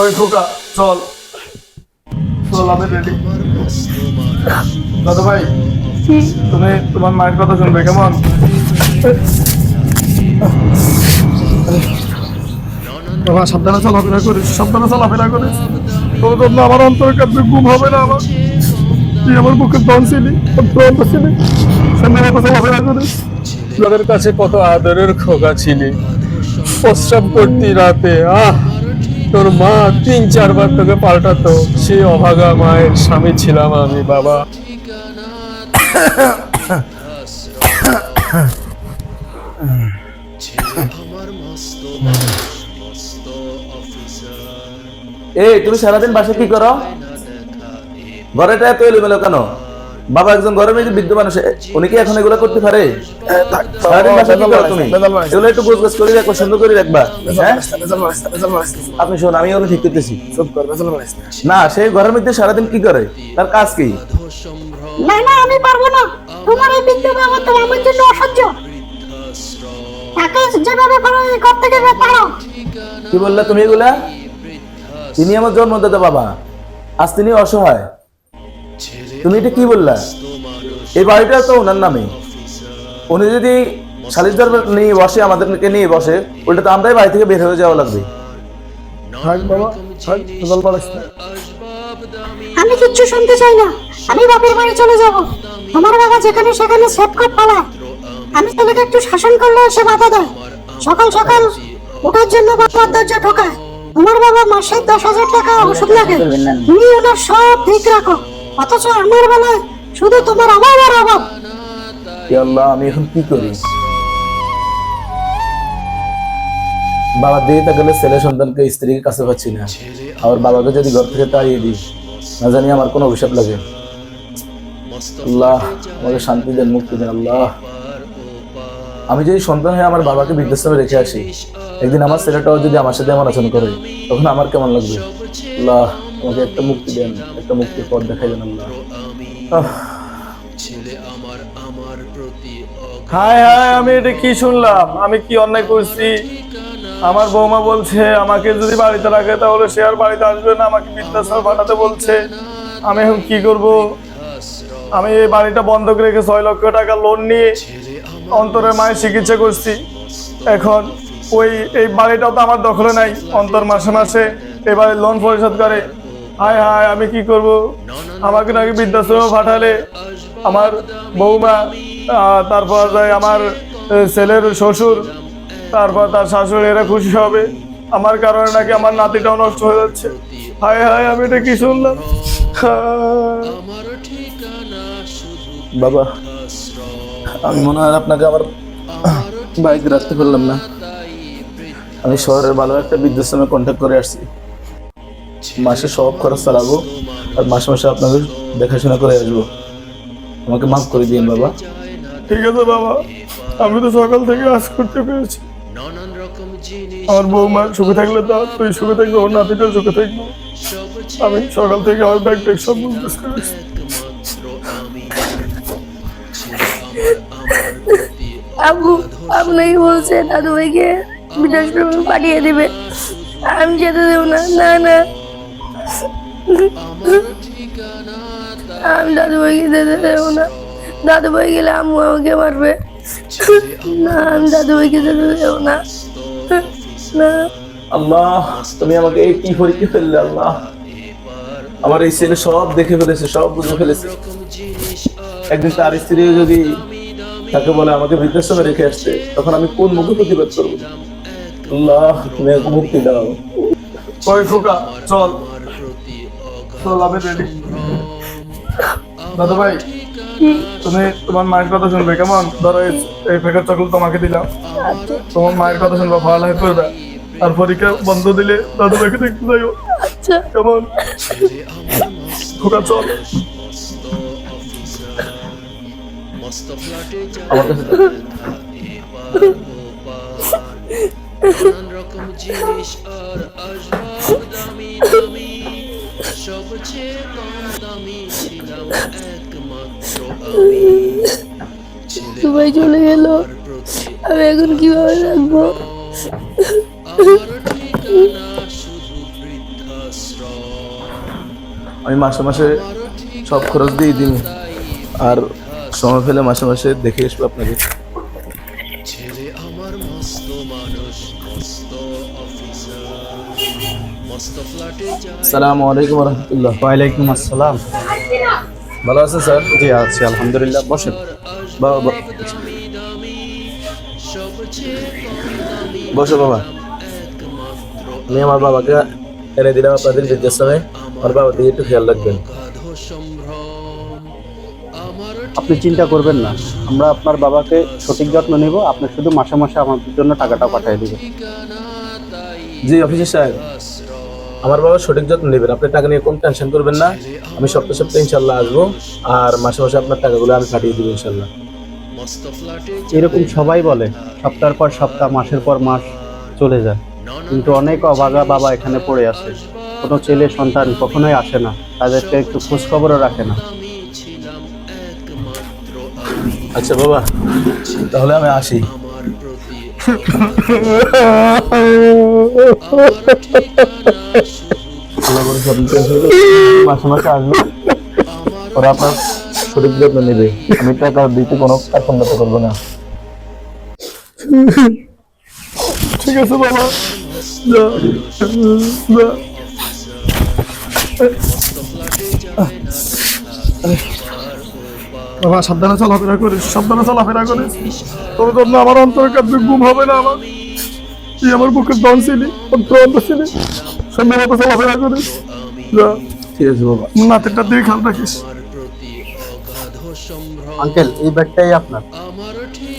ওই খোকা চল। চল, আমি রেডি দাদা ভাই, তুমি তোমার মায়ের কথা শুনবে, কেমন? বাবা সাবধানে চলাফেরা করিস, সাবধানে চলাফেরা করিস। তোর জন্য আমার অন্তরের কাছে ঘুম হবে না আমার। তুই আমার বুকে দম ছিলি দম ছিলি। সামনে কথা চলাফেরা করিস। তোদের কাছে কত আদরের খোকা ছিলি। প্রস্রাব করতি রাতে, আহ। তোর মা তিন, চারবার তোকে পাল্টাতো। সেই অভাগা মায়ের স্বামী ছিলাম আমি, বাবা। এই, তুমি সারাদিন বাসে কি করো? ঘরেটা এত এলোমেলো কেন? বাবা একজন ঘরের মধ্যে বৃদ্ধ মানুষ উনি কি এখন এগুলো করতে পারে? সারাদিন বাসা কি করো তুমি? এগুলো একটু গোছ গোছ করে রাখবা সুন্দর করে রাখবা হ্যাঁ? আপনি শোন আমি ওগুলো ঠিক করতেছি। না সে ঘরের মধ্যে সারাদিন কি করে? তার কাজ কি? না না আমি পারব না। তোমার এই বৃদ্ধ বাবা তো আমার জন্য অসহ্য। তাকে যেভাবে পারো এই ঘর থেকে বের করো। কি বললে তুমি এগুলা? তিনি আমার জন্মদাতা বাবা। আজ তিনি অসহায়। তুমি এটা কি বললা? এই বাড়িটা তো ওনার নামে। উনি যদি সালিশ নিয়ে বসে আমাদেরকে নিয়ে বসে উল্টা তো আমরাই বাড়ি থেকে বের হয়ে যাওয়া লাগবে। আমি কিচ্ছু শুনতে চাই না। আমি বাপের বাড়ি চলে যাব। আমার বাবা যেখানে সেখানে সেট কাট পালায়। আমি ছেলেকে একটু শাসন করলে সে বাধা দেয়। সকাল সকাল ওঠার জন্য বাবার দরজা ঢোকায়। তোমার বাবা মাসে দশ হাজার টাকা ওষুধ লাগে। তুমি ওনার সব ঠিক রাখো। অথচ আমার বেলায় শুধু তোমার অভাব আর অভাব। আল্লাহ, আমি এখন কি করি? বাবা দিয়ে থাকলে ছেলে সন্তানকে স্ত্রীর কাছে পাচ্ছি না। আমার বাবাকে যদি ঘর থেকে তাড়িয়ে দিই, না জানি আমার কোনো অভিশাপ লাগে। আল্লাহ, আমাকে শান্তি দেন, মুক্তি দেন, আল্লাহ। আমি যদি সন্তান হয়ে আমার বাবাকে বৃদ্ধাশ্রমে রেখে আসি, একদিন আমার ছেলেটাও যদি আমার সাথে আমার আচরণ করে, তখন আমার কেমন লাগবে? আল্লাহ আমাকে একটা মুক্তি দেন, একটা মুক্তির পথ দেখাই দেন আল্লাহ। হায় হায় আমি এটা কি শুনলাম? আমি কি অন্যায় করছি? আমার বৌমা বলছে, আমাকে যদি বাড়িতে রাখে তাহলে সে আর বাড়িতে আসবে না, আমাকে বৃদ্ধাশ্রম পাঠাতে বলছে। আমি এখন কি করব? আমি এই বাড়িটা বন্ধক রেখে ছয় লক্ষ টাকা লোন নিয়ে অন্তরের মায়ের চিকিৎসা করছি। এখন ওই, এই বাড়িটাও তো আমার দখলে নাই। অন্তর মাসে মাসে এই বাড়ির লোন পরিশোধ করে। হায় হায়, আমি কি করব? আমাকে নাকি বৃদ্ধাশ্রমে পাঠালে। আমার বৌমা তারপর আমার ছেলের শ্বশুর, তারপর তার শাশুড়ি, এরা খুশি হবে। আমার কারণে নাকি আমার নাতিটাও নষ্ট হয়ে যাচ্ছে। হায় হায়, আমি এটা কি শুনলাম? বাবা, আমি মনে হয় আপনাকে আমার বাইক রাখতে পারলাম না। আমি শহরের ভালো একটা বৃদ্ধাশ্রমে কন্ট্যাক্ট করে আসছি। মাসে সব খরচ চালাবো আর মাসে মাসে আপনাকে দেখাশোনা করে আসব। আমাকে মাফ করে দিন বাবা। ঠিক আছে বাবা। আমি তো সকাল থেকে আজ করতে পেরেছি। আমার বৌমা সুখে থাকলে তো তুই সুখে থাকবে ওর নাতিটা সুখে থাকবে। আমি সকাল থেকে আমার ব্যাগ ট্যাগ সব বুঝতে পেরেছি আবু আপনাকে বলছে দাদু ভাইকে বৃদ্ধাশ্রমে পাঠিয়ে দিবে। আমি যেতে দেবো না। না না। আমি দাদু ভাইকে যেতে দেবো না। দাদু ভাই গেলে আম্মু আমাকে মারবে। না আমি দাদু ভাইকে যেতে দেবো না। না। আল্লাহ তুমি আমাকে এই কি পরীক্ষা ফেললে আল্লাহ? আমার এই ছেলে সব দেখে ফেলেছে সব বুঝে ফেলেছে। একদিন তার স্ত্রী যদি তাকে বলে আমাকে বৃদ্ধাশ্রমে রেখে আসতে তখন আমি কোন মুখে প্রতিবাদ করব? আল্লাহ তুমি মুক্তি দাও। ওই খোকা চল। চল আমি রেডি দাদা ভাই তুমি তোমার মায়ের কথা শুনবে কেমন? ধরো এই- প্যাকেট চকলেট তোমাকে দিলাম। তোমার মায়ের কথা শুনবা পড়ালেখা করবে। আর পরীক্ষা বন্ধ দিলে দাদু ভাইকে দেখতে যাইও। আচ্ছা। কেমন? খোকা চল। আমার কাছে নানান রকম জিনিস আর আসবাব দামি দামি সবচেয়ে কম দামি ছিলাম একমাত্র আমি। ভাই চলে গেল। আমি এখন কীভাবে রাখব আমার ঠিকানা শুধু বৃদ্ধা আমি মাসে মাসে সব খরচ দিয়ে দিন আর সময় ফেলে মাসে মাসে দেখে আসব আপনাকে সালাম আলাইকুম রহমতুল্লাহ ওয়ালাইকুম আসসালাম। ভালো আছেন স্যার? জি আছি আলহামদুলিল্লাহ। বসেন। বাবা বসো বাবা। আমি আমার বাবাকে এনে দিলাম আপনাদের বৃদ্ধাশ্রমে। আমার বাবা দিকে একটু খেয়াল রাখবেন। আপনি চিন্তা করবেন না। আমরা আপনার বাবাকে সঠিক যত্ন নেব। আপনি শুধু মাসে মাসে আমাদের জন্য টাকাটা পাঠিয়ে দিবেন। জি অফিসার সাহেব। আমার বাবা সঠিক যত্ন নেবেন। আপনি টাকা নিয়ে কোন টেনশন করবেন না। আমি সপ্তাহে সপ্তাহে ইনশাল্লাহ আসব। আর মাসে মাসে আপনার টাকাগুলো আমি পাঠিয়ে দিব ইনশাল্লাহ। এরকম সবাই বলে সপ্তাহের পর সপ্তাহ মাসের পর মাস চলে যায়। কিন্তু অনেক অভাগা বাবা এখানে পড়ে আছে। কোনো ছেলে সন্তান কখনোই আসে না। তাদেরকে একটু খোঁজখবরও রাখে না। আচ্ছা বাবা তাহলে আমি আসি। মাসে মাসে আসব ওরা আপনার সঠিক যত্ন নেবে আমি টাকা দিতে কোনো কার্পণ্যতা করব না ঠিক আছে বাবা যা যা বাবা সাবধানে চলাফেরা করিস সাবধানে চলাফেরা করিস তোর জন্য আমার অন্তরের কাছে ঘুম হবে না আমার। তুই আমার বুকের দন ছিলি অন্তর ছিলি। সঙ্গে মতো চলাফেরা করিস। যা। ঠিক আছে বাবা। নাতেরটা দিয়ে খেয়াল রাখিস। আঙ্কেল এই ব্যাগটাই আপনার।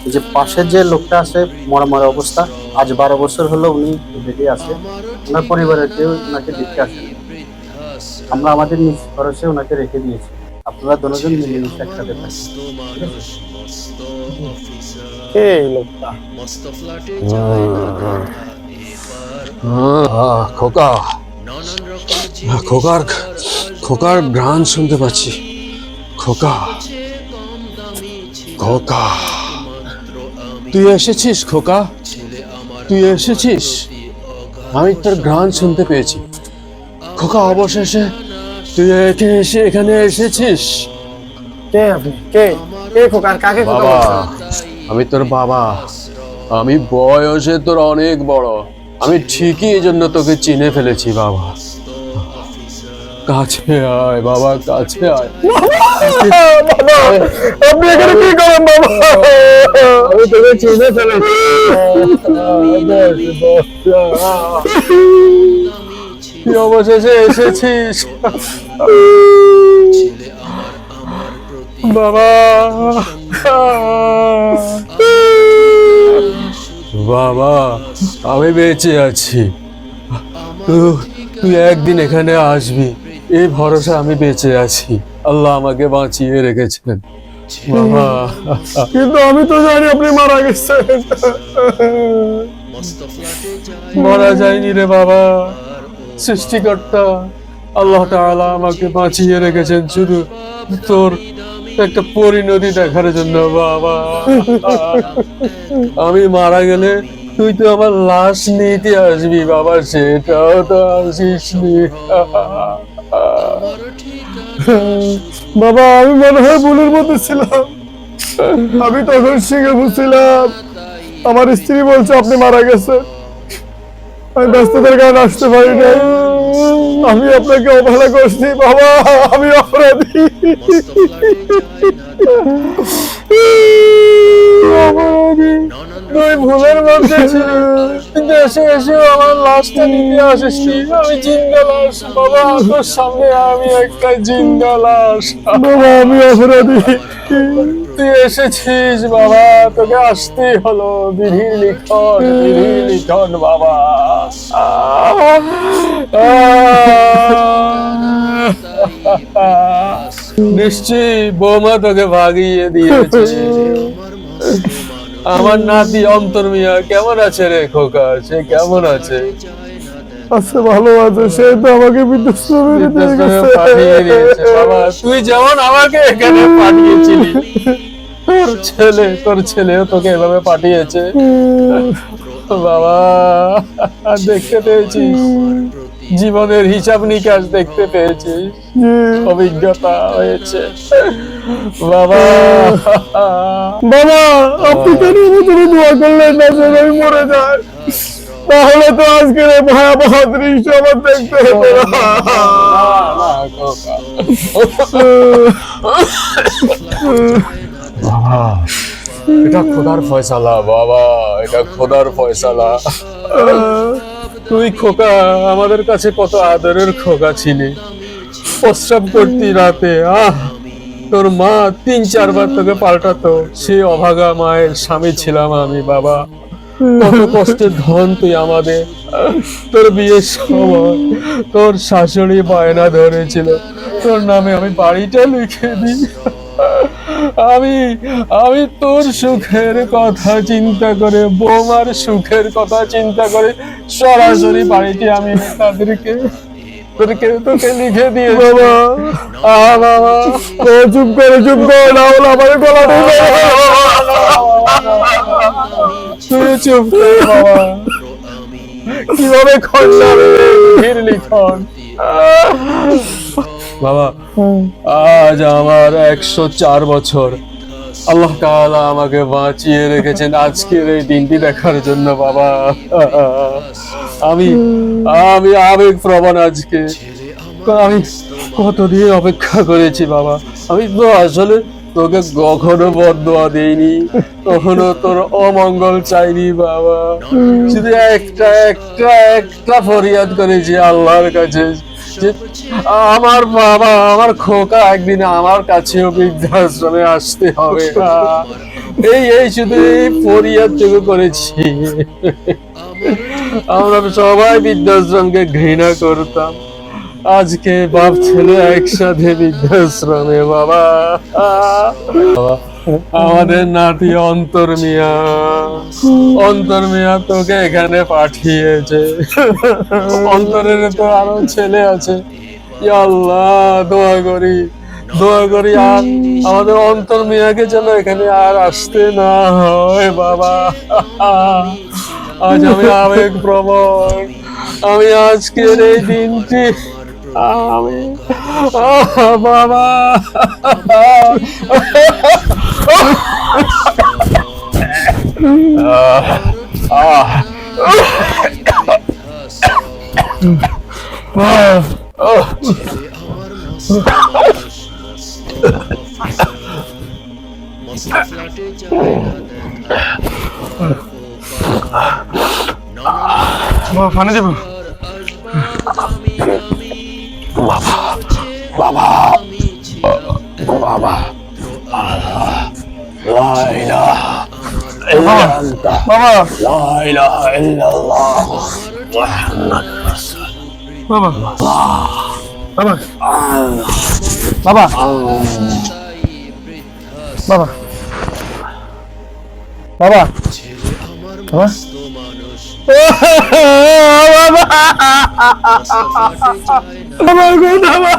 এই যে পাশের যে লোকটা আছে মরা মরা অবস্থা আজ বারো বছর হলো উনি বেঁচে আছে। ওনার পরিবারের কেউ ওনাকে দেখতে আসে আমরা আমাদের নিজ খরচে ওনাকে রেখে দিয়েছি। আপনারা দুজন মিলেমিশে একসাথে এই লোকটা। খোকা। খোকার খোকার গান শুনতে পাচ্ছি। খোকা। খোকা। আমি তুই এসেছিস খোকা? তুই এসেছিস? আমি তোর গান শুনতে পেয়েছি। খোকা অবশেষে তুই এসে এখানে এসেছিস? কে আপনি? কে? কে খোকার কাকে খোকা বাবা আমি তোর বাবা। আমি বয়সে তোর অনেক বড়। আমি ঠিকই এই জন্য তোকে চিনে ফেলেছি বাবা। কাছে আয় বাবা কাছে আয়। আপনি এখানে কি করেন বাবা? আমি তোকে চিনে ফেলেছি। তুই অবশেষে এসেছিস? বাবা। বাবা আমি বেঁচে আছি। তুই একদিন এখানে আসবি। এই ভরসা আমি বেঁচে আছি। আল্লাহ আমাকে বাঁচিয়ে রেখেছেন। বাবা। কিন্তু আমি তো জানি আপনি মারা গেছেন। মরা যায়নি রে বাবা। সৃষ্টিকর্তা। আল্লাহ তাআলা আমাকে বাঁচিয়ে রেখেছেন শুধু তোর একটা পরিণতি দেখার জন্য, বাবা। আমি মারা গেলে তুই তো আমার লাশ নিতে আসবি, বাবা, সেটাও তো আসিস বাবা, আমি মনে হয় ভুলের মধ্যে ছিলাম। আমি তখন শিখে বুঝছিলাম। আমার স্ত্রী বলছে আপনি মারা গেছেন। আমি ব্যস্ততার কারণে আসতে পারি নাই। আমি আপনাকে অবহেলা করছি বাবা। আমি অপরাধী। আমার লাশটা নিতে আসিসনি আমি জিন্দা লাশ বাবা সামনে আমি একটা জিন্দা লাশ বাবা এসেছিস বাবা তোকে আসতেই হলো বিধি লিখন বিধি লিখন বাবা নিশ্চয়ই বৌমা তোকে ভাগিয়ে দিয়েছে। আমার নাতি অন্তর মিয়া কেমন আছে রে খোকা? সে কেমন আছে? আচ্ছা ভালো আছে। সে তো আমাকে বাবা তুই যেমন আমাকে এখানে পাঠিয়েছিলি তোর ছেলে তোর ছেলেও তোকে এভাবে পাঠিয়েছে। বাবা দেখতে পেয়েছিস? জীবনের হিসাব নিকাশ দেখতে পেয়েছি। অভিজ্ঞতা হয়েছে। বাবা। বাবা আপনি কেন ভিতরে দোয়া করলেন না যে আমি মরে যাই? তাহলে তো আজকের ভয়াবহ দৃশ্য আমার দেখতে হতো না। বাবা এটা খোদার ফয়সালা বাবা এটা খোদার ফয়সালা। তুই খোকা, আমাদের কাছে কত আদরের খোকা ছিলি। প্রস্রাব করতি রাতে, আহ, তোর মা তিন চারবার তোকে পাল্টাতো, সে অভাগা মায়ের স্বামী ছিলাম আমি, বাবা। কত কষ্টের ধন তুই আমাদের। তোর বিয়ের সময় তোর শাশুড়ি বায়না ধরেছিল। তোর নামে আমি বাড়িটা লিখে দিই। আমি আমি তোর সুখের কথা চিন্তা করে বৌমার সুখের কথা চিন্তা করে সরাসরি বাড়িতে আমি তাদেরকে তোকে লিখে দিয়ে বাবা। আহ বাবা। ও চুপ করে চুপ করে না হলে আমার গলাটা তুই চুপ কর বাবা। কীভাবে খন্ডাবে লিখন বাবা আজ আমার একশো চার বছর। আল্লাহ তাআলা আমাকে বাঁচিয়ে রেখেছেন আজকের এই দিনটি দেখার জন্য বাবা। আমি আমি আবেগ প্রবণ আজকে। আমি কতদিন অপেক্ষা করেছি বাবা। আমি তো আসলে তোকে কখনো বদয়া দেইনি কখনো তোর অমঙ্গল চাইনি বাবা। শুধু একটা একটা একটা ফরিয়াদ করেছি আল্লাহর কাছে। যে আমার বাবা আমার খোকা একদিন আমার কাছেও বৃদ্ধাশ্রমে আসতে হবে। এই এই শুধু এই ফরিয়াদটুকু করেছি। আমরা সবাই বৃদ্ধাশ্রমকে ঘৃণা করতাম। আজকে বাপ ছেলে একসাথে বৃদ্ধাশ্রমে বাবা। বাবা, আমাদের নাতি অন্তর মিয়া। অন্তর মিয়া তোকে এখানে পাঠিয়েছে। অন্তরের তো আরও ছেলে আছে। আল্লাহ দোয়া করি দোয়া করি আর আমাদের অন্তর মিয়াকে যেন এখানে আর আসতে না হয়, বাবা। আজ আমি আবেগ প্রবণ আমি আজকের এই দিনটি, আমি 아, 아, 와, 어, 와, 바느질 봐. 와봐, 와봐, 와봐, 와봐, 와이. আহ, বাবা আহ বাবা পানি দেবো বাবা বাবা বাবা বাবা বাবা বাবা বাবা আমার কথা বাবা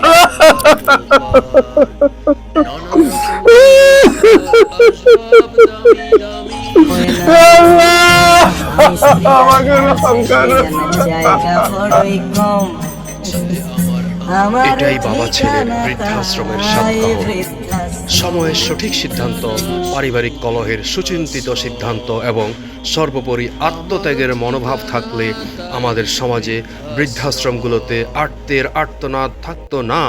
আমাকে সংসার এটাই বাবা ছেলের বৃদ্ধাশ্রমের সময়ের সঠিক সিদ্ধান্ত, পারিবারিক কলহের সুচিন্তিত সিদ্ধান্ত এবং সর্বোপরি আত্মত্যাগের মনোভাব থাকলে আমাদের সমাজে বৃদ্ধাশ্রমগুলোতে আর্তের আর্তনাদ থাকতো না।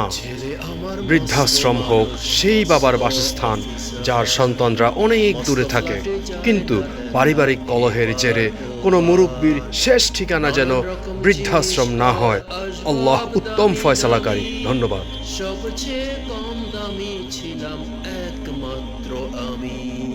বৃদ্ধাশ্রম হোক, সেই বাবার বাসস্থান, যার সন্তানরা অনেক দূরে থাকে। কিন্তু পারিবারিক কলহের জেরে কোনো মুরব্বীর শেষ ঠিকানা যেন বৃদ্ধাশ্রম না হয়। আল্লাহ উত্তম ফয়সালাকারী। ধন্যবাদ। সবচেয়ে কম দামি ছিলাম একমাত্র আমি।